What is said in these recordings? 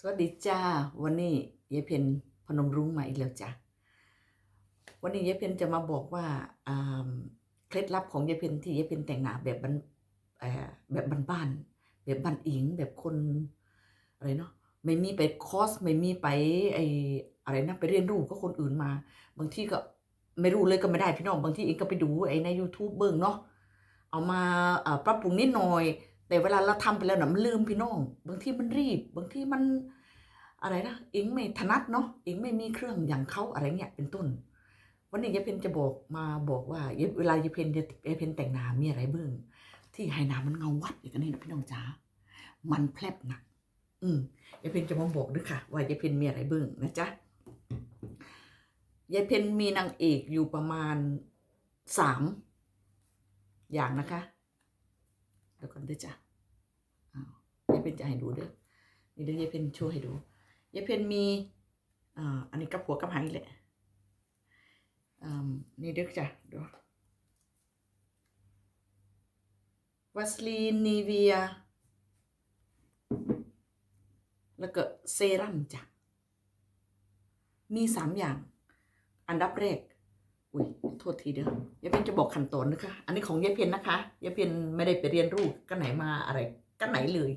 สวัสดีจ้า วันนี้ยายเพนพนมรุ้งมาอีกแล้วจ้ะวันนี้ยายเพนจะมาบอกว่าเคล็ดลับของยายเพนที่ยายเพนแต่งหน้าแบบบ้านแบบบ้านๆแบบบ้านอิงแบบคนอะไรเนาะไม่มีไปคอร์สไม่มีไปไออะไรนะไปเรียนรู้ก็คนอื่นมา บางที่ก็ไม่รู้เลยก็ไม่ได้พี่น้องบางที่เองก็ไปดูไอใน YouTube เบิ่งเนาะเอามาปรับปรุงนิดหน่อย แต่เวลาเราทำไปแล้วนะมันลืมพี่น้อง บางทีมันรีบ บางทีมันอะไรนะอิงไม่ถนัดเนาะอิงไม่มีเครื่องอย่างเขาอะไรเงี้ยเป็นต้น วันนี้ยายเพนจะบอกมาบอกว่าเวลายายเพนจะยายเพนแต่งหน้ามีอะไรเบิ่งที่ไฮนามันเงาวัดอย่างนี้นะพี่น้องจ๋ามันแพลบหนักอืมยายเพนจะมาบอกด้วยค่ะ ว่ายายเพนมีอะไรเบิ่งนะจ๊ะยายเพนมีนางเอกอยู่ประมาณสามอย่างนะคะ เดี๋ยวก่อนเด้อจ้ะอ้าวยายเพนจะให้ดูเด้อนี่เด้อยายเพนโชว์ให้ดูยายเพนมีอ่าอันนี้กับหัวกับหางนี่แหละอ่านี่เด้อจ้ะดูวัสลีนนีเวีย แล้วก็เซรั่มจ้ะ มีสามอย่าง อันดับแรก โทษทีเด้อยายเพียนจะบอกขั้นตอนนะคะ อันนี้ของยายเพียนนะคะยายเพียนไม่ได้ไปเรียนรู้กันไหนมาอะไรกันไหนเลย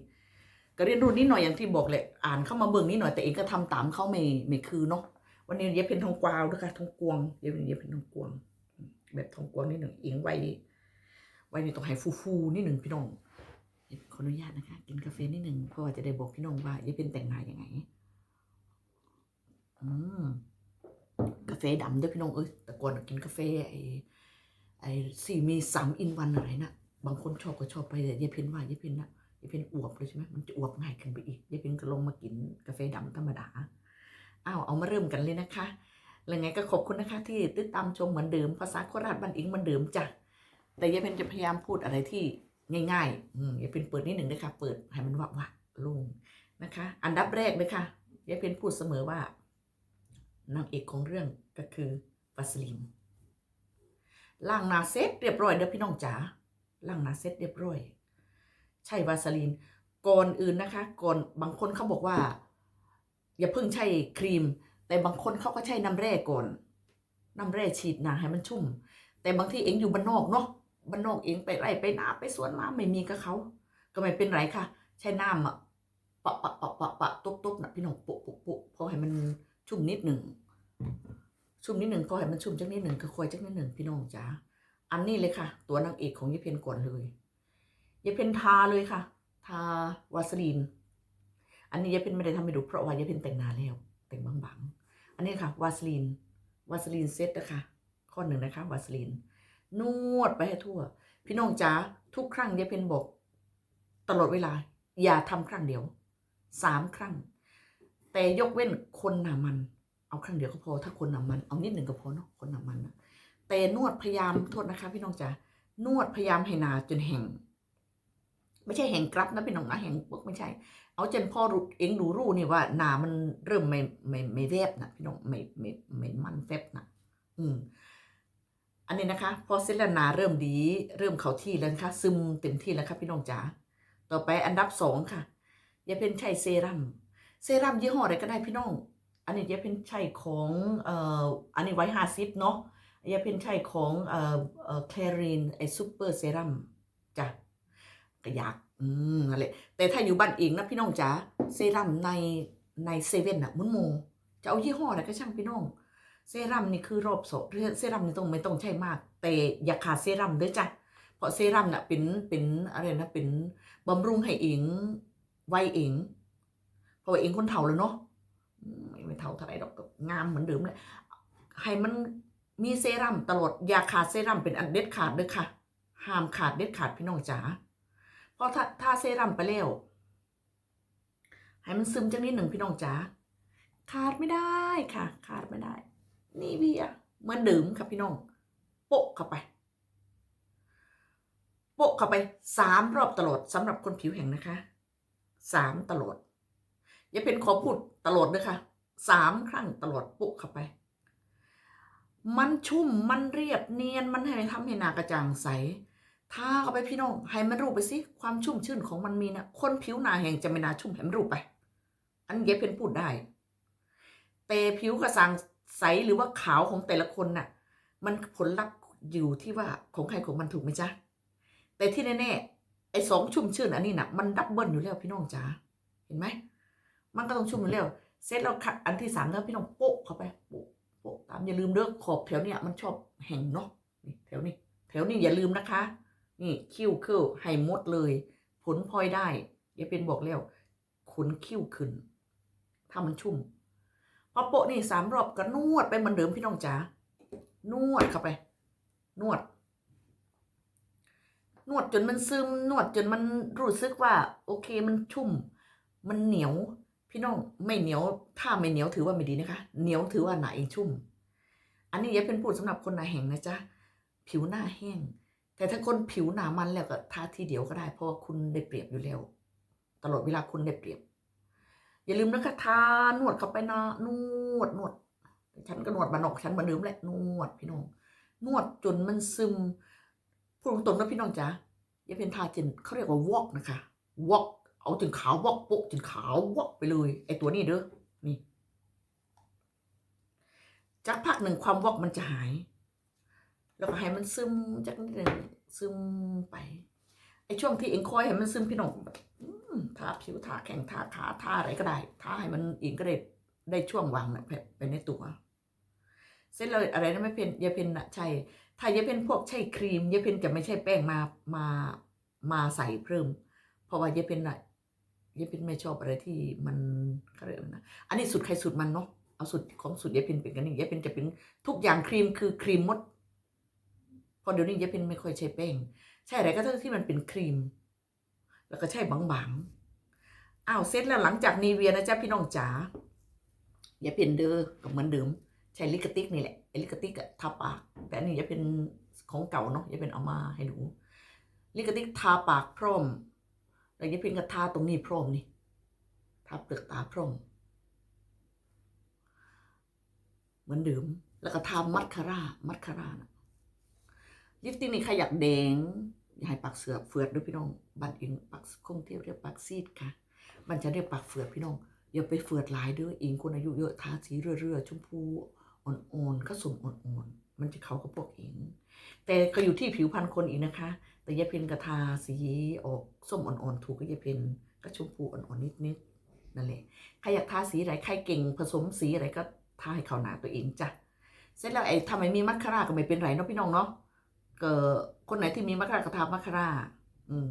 ก็เรียนรู้นิดหน่อยอย่างที่บอกแหละอ่านเข้ามาเบิ่งนิดหน่อยแต่เองก็ทำตามเขาไม่ไม่คือเนาะวันนี้ยายเพียนทองกวาวด้วยค่ะทองกวงยายเพนยายเพนทองกวง แบบทองกวงนิดหนึ่งเองไว้ไว้ในตรงไหฟูฟูนิดหนึ่งพี่น้องขออนุญาตนะคะ กินกาแฟนิดหนึ่งเพราะว่าจะได้บอกพี่น้องว่ายายเพียนแต่งหน้ายังไงอืม ฟดำด้วยพี่น้องเอ้ยแต่ก่อนกินกาแฟไอ้ไอ้สี่มีสามอินวันอะไรนะบางคนชอบก็ชอบไปแต่ยายเพนว่ายายเพนนะยายเพนอวบเลยใช่ไหมมันจะอวบง่ายขึ้นไปอีกยายเพนก็ลงมากินกาแฟดำธรรมดาอ้าวเอามาเริ่มกันเลยนะคะแล้วไงก็ขอบคุณนะคะ ที่ติดตามชมเหมือนเดิมภาษาโคราชบ้านอิงเหมือนเดิมจ้ะแต่ยายเพนจะพยายามพูดอะไรที่ง่ายๆอืมยายเพนเปิดนิดหนึ่งนะคะเปิดให้มันว่าว่าลงนะคะ อันดับแรกเลยค่ะยายเพนพูดเสมอว่า นางเอกของเรื่องก็คือวัสลินล่างนาเซ็ตเรียบร้อยเด้อพี่น้องจ๋าล่างนาเซ็ตเรียบร้อย ใช่วาสลินก่อนอื่นนะคะ ก่อนบางคนเขาบอกว่า อย่าเพิ่งใช้ครีม แต่บางคนเขาก็ใช้น้ำแร่ก่อนน้ำแร่ฉีดหนาให้มันชุ่ม แต่บางที่เองอยู่บ้านนอกเนาะบ้านนอกเองไปไร่ไปนาไปสวนมาไม่มีกับเขา ก็ไม่เป็นไรค่ะ ใช้น้ำอะปะปะปะปะปะตุบตุบนะพี่น้องปุปุปุพอให้มัน ชุ่มนิดหนึ่ง ชุ่มนิดหนึ่งพอให้มันชุ่มจักนิดหนึ่งก็คอยจักนิดหนึ่งพี่น้องจ๋าอันนี้เลยค่ะ ตัวนางเอกของยายเพนก่อนเลยยายเพนทาเลยค่ะ ทาวาสลีน อันนี้ยายเพนไม่ได้ทำให้ดูเพราะว่ายายเพนแต่งหน้าแล้วแต่งบางๆ อันนี้ค่ะ วาสลีน วาสลีนเซตนะคะ ข้อหนึ่งนะคะ วาสลีน นวดไปให้ทั่ว พี่น้องจ๋าทุกครั้งยายเพนบอก ตลอดเวลา อย่าทำครั้งเดียวสามครั้ง แต่ยกเว้นคนหนามัน เอาครั้งเดียวก็พอถ้าคนหนามันเอานิดหนึ่งก็พอเนาะคนหนามันนะแต่นวดพยายามโทษนะคะ พี่น้องจ๋านวดพยายามให้หนาจนแห้งไม่ใช่แห้งกรับนะพี่น้องนะแห้งปุ๊บไม่ใช่ เอาจนพ่อรู้เองดูรู้นี่ว่าหนามันเริ่มไม่ไม่ไม่แวบนะพี่น้องไม่ไม่ไม่มันแฟบนะอืม อันนี้นะคะ พอเซตแล้วหนาเริ่มดี เริ่มเข้าที่แล้วนะคะซึมเต็มที่แล้วครับพี่น้องจ๋าต่อไปอันดับสองค่ะ อย่าเป็นใช้เซรั่ม เซรั่มยี่ห้ออะไรก็ได้พี่น้อง อันนี้ยาเป็นใช้ของเอ่ออันนี้ไว้ห้าสิบเนาะยาเป็นใช้ของเอ่อเอ่อแครีนไอซูเปอร์เซรั่มจ้ะก็อยากอืมนั่นแหละแต่ถ้าอยู่บ้านเองนะพี่น้องจ๋าเซรั่มในในเซเว่นอะมุนโมจะเอายี่ห้ออะไรก็ช่างพี่น้อง เซรั่มนี่คือรอบสองเซรั่มนี่ต้องไม่ต้องใช้มาก แต่อย่าขาดเซรั่มด้วยจ้ะเพราะเซรั่มน่ะเป็นเป็นอะไรนะเป็นบำรุงให้เองไวเอง เพราะว่าเองคนเฒ่าแล้วเนาะอืมไม่เฒ่าเท่าไหร่ดอกก็งามเหมือนเดิมเลยให้มันมีเซรั่มตลอดอย่าขาดเซรั่มเป็นอันเด็ดขาดเลยค่ะ ห้ามขาดเด็ดขาดพี่น้องจ๋าเพราะถ้าถ้าเซรั่มไปแล้วให้มันซึมจังนิดหนึ่งพี่น้องจ๋าขาดไม่ได้ค่ะ ขาดไม่ได้ นี่เพี่อะเหมือนเดิมค่ะพี่น้องโปะเข้าไปโปะเข้าไปสามรอบตลอดสำหรับคนผิวแห้งนะคะสามตลอด อย่าเป็นขอพูดตลอดเลยค่ะสามครั้งตลอดโปะเข้าไป มันชุ่มมันเรียบเนียนมันให้ทำให้หนากระจ่างใสทาเข้าไปพี่น้องให้มันรู้ไปสิความชุ่มชื่นของมันมีนะคนผิวหนาแห้งจะไม่นาชุ่มให้มันรู้ไป อันเย็บเป็นพูดได้ แต่ผิวกระสังใสหรือว่าขาวของแต่ละคนน่ะ มันผลลัพธ์อยู่ที่ว่าของใครของมันถูกไหมจ๊ะแต่ที่แน่ๆไอ้สองชุ่มชื่นอันนี้น่ะมันดับเบิลอยู่แล้วพี่น้องจ๋าเห็นไหม มันก็ต้องชุ่มอยู่แล้วเสร็จแล้วขัดอันที่สามแล้วพี่น้องโปะเข้าไปโปะโปะตามอย่าลืมเด้อขอบแถวเนี้ยมันชอบแห้งเนาะนี่แถวนี้ แถวนี้อย่าลืมนะคะ นี่คิ้วเคิ้วให้หมดเลย ผลพลอยได้อย่าเป็นบอกแล้วขนคิ้วขึ้นถ้ามันชุ่มพอโปะนี่สามรอบก็นวดไปเหมือนเดิมพี่น้องจ๋านวดเข้าไป นวด นวดจนมันซึม นวดจนมันรู้สึกว่า โอเคมันชุ่ม มันเหนียว พี่น้องไม่เหนียวถ้าไม่เหนียวถือว่าไม่ดีนะคะ เหนียวถือว่าหนาเองชุ่ม อันนี้อย่าเป็นพูดสำหรับคนหนาแห้งนะจ๊ะผิวหน้าแห้ง แต่ถ้าคนผิวหนามันแล้วก็ทาทีเดียวก็ได้ เพราะว่าคุณได้เปรียบอยู่แล้ว ตลอดเวลาคุณได้เปรียบ อย่าลืมนะคะทานวดเข้าไปนะนวดนวด ฉันก็นวดบานอกฉันเหมือนเดิมแหละนวดพี่น้องนวดจนมันซึมพูดตรงๆนะพี่น้องจ๋าอย่าเป็นทาเจนเขาเรียกว่าวอกนะคะวอก เอาจนขาววอกโปะจนขาววอกไปเลย ไอตัวนี้เด้อนี่จากพักหนึ่งความวอกมันจะหาย แล้วก็ให้มันซึมจากนิดหนึ่งซึมไปไอช่วงที่เองคอยให้มันซึมพี่น้องแบบอืมทาผิวทาแข้งทาขาทาอะไรก็ได้ทาให้มันเองก็ได้ได้ช่วงวางนะไปในตัวเสร็จเลยอะไรนะไม่เป็นยาเพนนะใช่ถ้ายาเพนพวกใช่ครีมยาเพนจะไม่ใช่แป้งมามามาใส่เพิ่ม เพราะว่ายาเพนนะ ยาเพนไม่ชอบอะไรที่มันเขาเรียกอะไรนะอันนี้สุดใครสุดมันเนาะเอาสุดของสุดยาเพนเป็นกันนี่ยาเพนจะเป็นทุกอย่างครีมคือครีมมดพอเดี๋ยวนี้ยาเพนไม่ค่อยใช้แป้งใช่อะไรก็ทั้งที่มันเป็นครีม แล้วก็ใช่บางๆอ้าวเสร็จแล้วหลังจากนีเวียนะจ๊ะพี่น้องจ๋ายาเปลี่ยนเด้อก็เหมือนเดิมใช้ลิกติกนี่แหละไอ้ลิกติกอะทาปาก แต่อันนี้จะเป็นของเก่าเนาะจะเป็นเอามาให้ดูลิกติกทาปากพร้อม แล้วจะเป็นกระทาตรงนี้พร้อมนี่ทาเปลือกตาพร้อมเหมือนเดิมแล้วก็ทามัดคาร่ามัดคาร่านะลิปสติกนี่ใครอยากแดงอย่าให้ปากเสือเฟือดด้วยพี่น้องบันเองปากคงเที่ยวเรียกปากซีดค่ะมันจะเรียกปากเฟือดพี่น้องอย่าไปเฟือดหลายเด้อเองคนอายุเยอะทาสีเรื่อๆชมพูอ่อนๆก็สมอ่อนๆ มันจะเขาก็พวกเองแต่ก็อยู่ที่ผิวพรรณคนอีกนะคะ แต่ยาเพนกระทาสีออกส้มอ่อนๆ ถูกก็ยาเพนก็ชมพูอ่อนๆนิดๆนั่นแหละใครอยากทาสีอะไรใครเก่งผสมสีอะไรก็ทาให้เขาหนาตัวเองจ้ะเสร็จแล้วไอ้ทำไมมีมัคคาราก็ไม่เป็นไรเนาะพี่น้องเนาะเก็คนไหนที่มีมัคคาราก็ทามัคคาราอืม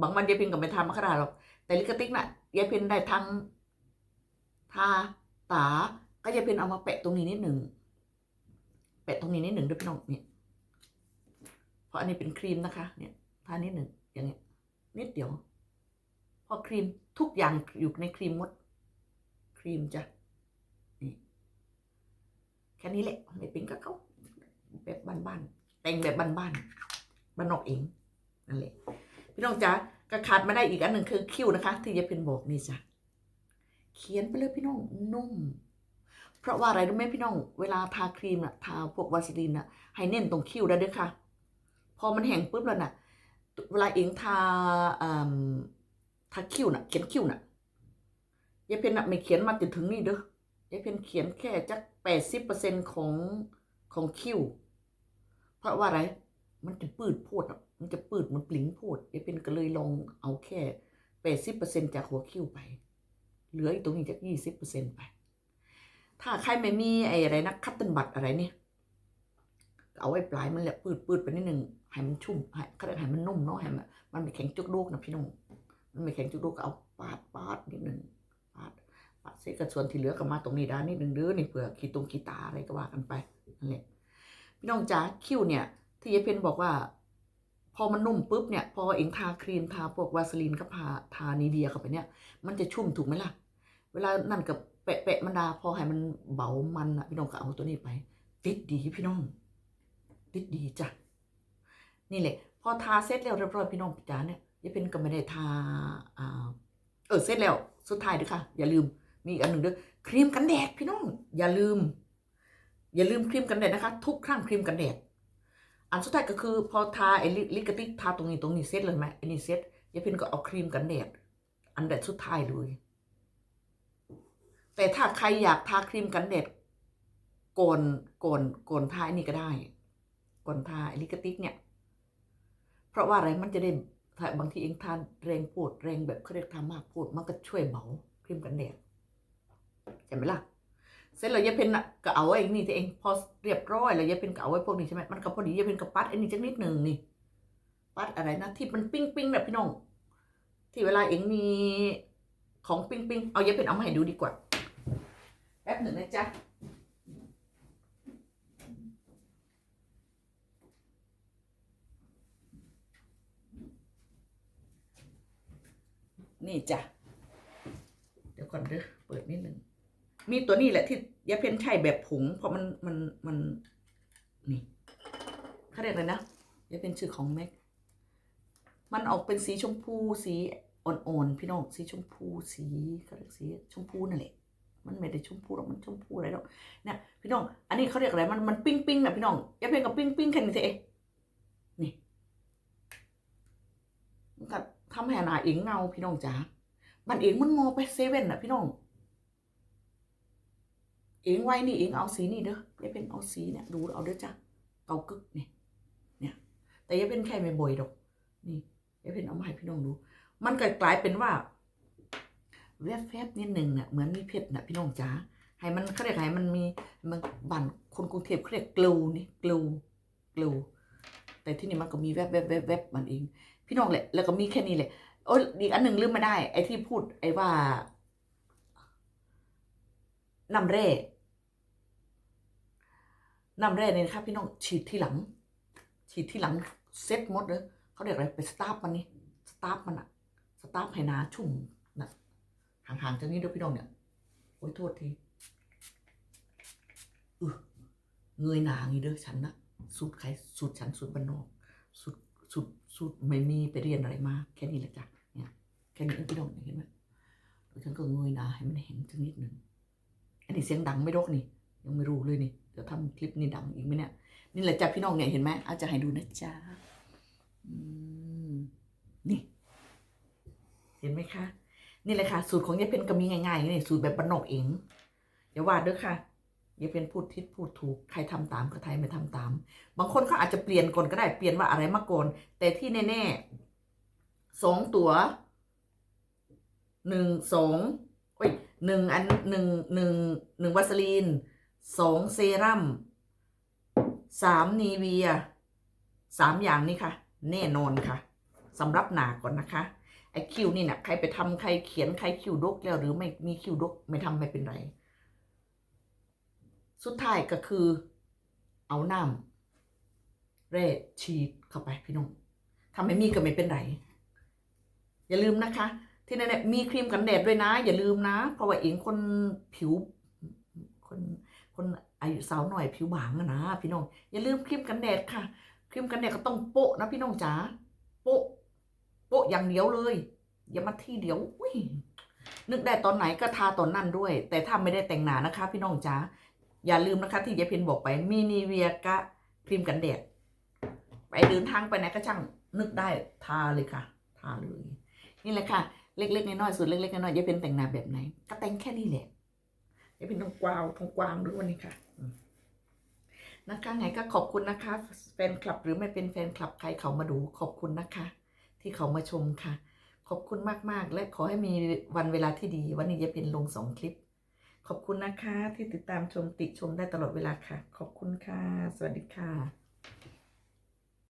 บางวันยาเพนก็ไม่ทามัคคาราหรอกแต่ลิกติกน่ะยาเพนได้ทั้งทาตาก็จะเป็นเอามาแปะตรงนี้นิดหนึ่ง แปะตรงนี้นิดหนึ่งด้วยพี่น้องเนี่ยเพราะอันนี้เป็นครีมนะคะ เนี่ยทานิดหนึ่งอย่างเงี้ยนิดเดียวพอครีมทุกอย่างอยู่ในครีมหมด ครีมจ้ะนี่แค่นี้แหละไม่เป็นก็เขาแบบบ้านๆแต่งแบบบ้านๆบ้านนอกเองนั่นแหละพี่น้องจ๋าก็ขาดมาได้อีกอันหนึ่งคือคิ้วนะคะ ที่จะเป็นบอกนี่จ้ะเขียนไปเลยพี่น้องนุ่ม ราะว่าอะไรรู้ไหมพี่น้อง เวลาทาครีมน่ะทาพวกวาสลีนน่ะให้เน้นตรงคิ้วได้ด้วยค่ะ พอมันแห้งปุ๊บแล้วน่ะ เวลาเองทาทาคิ้วน่ะ เขียนคิ้วน่ะยายเพนน่ะไม่เขียนมาจนถึงนี่เด้อยายเพนเขียนแค่จักแปดสิบเปอร์เซ็นของของคิ้ว เพราะว่าอะไร มันจะปืดโพดอะมันจะปืดมันปลิงโพดยายเพนก็เลยลองเอาแค่แปดสิบเปอร์เซ็นจากหัวคิ้วไป เหลืออีกตรงนี้จากยี่สิบเปอร์เซ็นไป ถ้าใครไม่มีไอ้อะไรนะคัตเติลบัตอะไรเนี่ย เอาไว้ปลายมันแหละปืดปืดไปนิดหนึ่งให้มันชุ่มให้เขาเรียกให้มันนุ่มเนาะให้มันมันไม่แข็งจุกลูกนะพี่น้องมันไม่แข็งจุกลูกเอาปาดปาดนิดหนึ่งปาดปาดเศษกระส่วนที่เหลือก็มาตรงนี้ด้านนิดหนึ่งเด้อนี่เผื่อขีดตรงขีดตาอะไรก็ว่ากันไปนั่นแหละพี่น้องจ๋าคิ้วเนี่ย ที่ยายเพนบอกว่า พอมันนุ่มปุ๊บเนี่ย พอเองทาครีมทาพวกวาสลีนก็พาทานีเวียเข้าไปเนี่ย มันจะชุ่มถูกไหมล่ะ เวลานั่นกับ ปะแปะมันดาพอให้มันเบามันอะพี่น้องก็เอาตัวนี้ไป ติดดีพี่น้อง ติดดีจ้ะนี่แหละ พอทาเสร็จแล้วเรียบร้อยพี่น้องพี่จ๋าเนี่ยยายเพนก็ไม่ได้ทาอ่าเออเสร็จแล้วสุดท้ายด้วยค่ะ อย่าลืมมีอีกอันหนึ่งด้วยครีมกันแดดพี่น้อง อย่าลืม อย่าลืมครีมกันแดดนะคะ ทุกครั้งครีมกันแดด อันสุดท้ายก็คือ พอทาไอ้ลิกติกทาตรงนี้ตรงนี้เสร็จเลยไหมไอ้นี่เสร็จยายเพนก็เอาครีมกันแดด อันแดดสุดท้ายเลย แต่ถ้าใครอยากทาครีมกันแดดก่อนก่อนก่อนทาอันนี้ก็ได้ก่อนทาไอลิกติกเนี่ย เพราะว่าอะไรมันจะได้ถ้าบางทีเองทานแรงพูดแรงแบบเขาเรียกทามากพูดมันก็ช่วยเบาครีมกันแดดใช่ไหมล่ะเสร็จแล้วยาเพนน่ะก็เอาไอ้นี่ที่เองพอเรียบร้อยแล้วยาเพนก็เอาไว้พวกนี้ใช่ไหมมันก็พอดียาเพนก็ปัดไอ้นี่จักนิดหนึ่งนี่ปัดอะไรนะที่มันปิ้งปิ้งแบบพี่น้องที่เวลาเองมีของปิ้งปิ้งเอายาเพนเอามาให้ดูดีกว่า ป๊บหนึ่งนะจ๊ะนี่จ้ะ เดี๋ยวก่อนเด้อเปิดนิดหนึ่ง มีตัวนี้แหละที่ยาเพนใช่แบบผง เพราะมันมันมัน นี่เขาเรียกอะไรนะยาเพนชื่อของแม็ก มันออกเป็นสีชมพูสีอ่อนๆพี่น้องสีชมพูสีเขาเรียกสีชมพูนั่นแหละ มันไม่ได้ชมพูหรอกมันชมพูอะไรหรอกเนี่ยพี่น้อง อันนี้เขาเรียกอะไรมันมันปิ้งปิ้งนะพี่น้องยาเพนกับปิ้งปิ้งแค่นี้เองนี่มันก็ทำให้หนาเองเงาพี่น้องจ๋ามันเองมันมอไปเซเว่นน่ะพี่น้องเองไว้นี่เองเอาสีนี่เด้ออย่าเป็นเอาสีเนี่ยดูเอาเด้อจ้ะเกากึกเนี่ยเนี่ย แต่อย่าเป็นแค่ไม่บ่อยดอก นี่อย่าเป็นเอามาให้พี่น้องดูมันกลายเป็นว่า แวบแฟบนิดหนึ่งเนี่ยเหมือนมีเพชรน่ะพี่น้องจ๋าให้มันเขาเรียกให้มันมีมันบั่นคนกรุงเทพเขาเรียกกลูนี่กลูกลูแต่ที่นี่มันก็มีแวบแวบแวบแวบมันเอง พี่น้องแหละ แล้วก็มีแค่นี้แหละโอ้ยอีกอันหนึ่งลืมไม่ได้ ไอ้ที่พูด ไอ้ว่าน้ำแร่น้ำแร่เนี่ยนะครับพี่น้องฉีดที่หลัง ฉีดที่หลังเซ็ตหมดเลยเขาเรียกอะไรไปสตาร์ฟมันนี่สตาร์ฟมันอะสตาร์ฟให้นาชุ่ม ห่างๆจากนี้ด้วยพี่น้องเนี่ยโอ้ยโทษทีเออเงยหนางี้เด้อฉันนะสูตรใครสูตรฉันสูตรบ้านนอกสูตรสูตรสูตรไม่มีไปเรียนอะไรมาแค่นี้แหละจ้ะเนี่ยแค่นี้เองพี่น้องเห็นไหมฉันก็เงยหนาให้มันเห็นสักนิดหนึ่งอันนี้เสียงดังไม่รกนี่ ยังไม่รู้เลยนี่เดี๋ยวทำคลิปนี้ดังอีกไหมเนี่ยนี่แหละจ้ะพี่น้องเนี่ยเห็นไหมอาจจะให้ดูนะจ๊ะอืมนี่ เห็นไหมคะ นี่แหละค่ะ สูตรของยายเพนก็มีง่ายๆนี่สูตรแบบบ้านนอกเองอย่าว่าเด้อค่ะยายเพนพูดทิศพูดถูกใครทำตามก็ใครไม่ทำตาม บางคนเขาอาจจะเปลี่ยนก่อนก็ได้เปลี่ยนว่าอะไรมาก่อนแต่ที่แน่ๆสองตัวหนึ่งสองโอ้ยหนึ่งอันหนึ่งหนึ่งหนึ่งวัสลีนสองเซรั่มสามนีเวียสามอย่างนี้ค่ะ แน่นอนค่ะสำหรับหนาก่อนนะคะ อคิวนี่นะใครไปทำใครเขียนใครคิวดกแล้วหรือไม่มีคิวดกไม่ทำไม่เป็นไร สุดท้ายก็คือ เอาน้ำเรดชีดเข้าไปพี่น้องทำให้มีก็ไม่เป็นไรอย่าลืมนะคะ ที่นั่นเนี่ยมีครีมกันแดดด้วยนะ อย่าลืมนะ เพราะว่าเองคนผิว คนคนอายุสาวหน่อยผิวบางนะพี่น้องอย่าลืมครีมกันแดดค่ะ ครีมกันแดดก็ต้องโปะนะพี่น้องจ๋าโปะ โปะอย่างเดียวเลย อย่ามาที่เดียวอุ้ยนึกได้ตอนไหนก็ทาตอนนั้นด้วย แต่ถ้าไม่ได้แต่งหนานะคะ พี่น้องจ๋าอย่าลืมนะคะที่ยายเพนบอกไปมีนีเวียกะครีมกันแดดไปเดินทางไปไหนก็ช่างนึกได้ทาเลยค่ะ ทาเลย นี่แหละค่ะ เล็กๆน้อยๆสุดเล็กๆน้อยๆยายเป็นแต่งหน้าแบบไหน ก็แต่งแค่นี้แหละยายเป็นต้องกวาวต้องกวางด้วยวันนี้ค่ะนะคะไงก็ขอบคุณนะคะ แฟนคลับหรือไม่เป็นแฟนคลับใครเขามาดูขอบคุณนะคะ ที่เขามาชมค่ะ ขอบคุณมาก ๆ และขอให้มีวันเวลาที่ดี วันนี้จะเป็นลงสองคลิป ขอบคุณนะคะที่ติดตามชมติชมได้ตลอดเวลาค่ะ ขอบคุณค่ะ สวัสดีค่ะ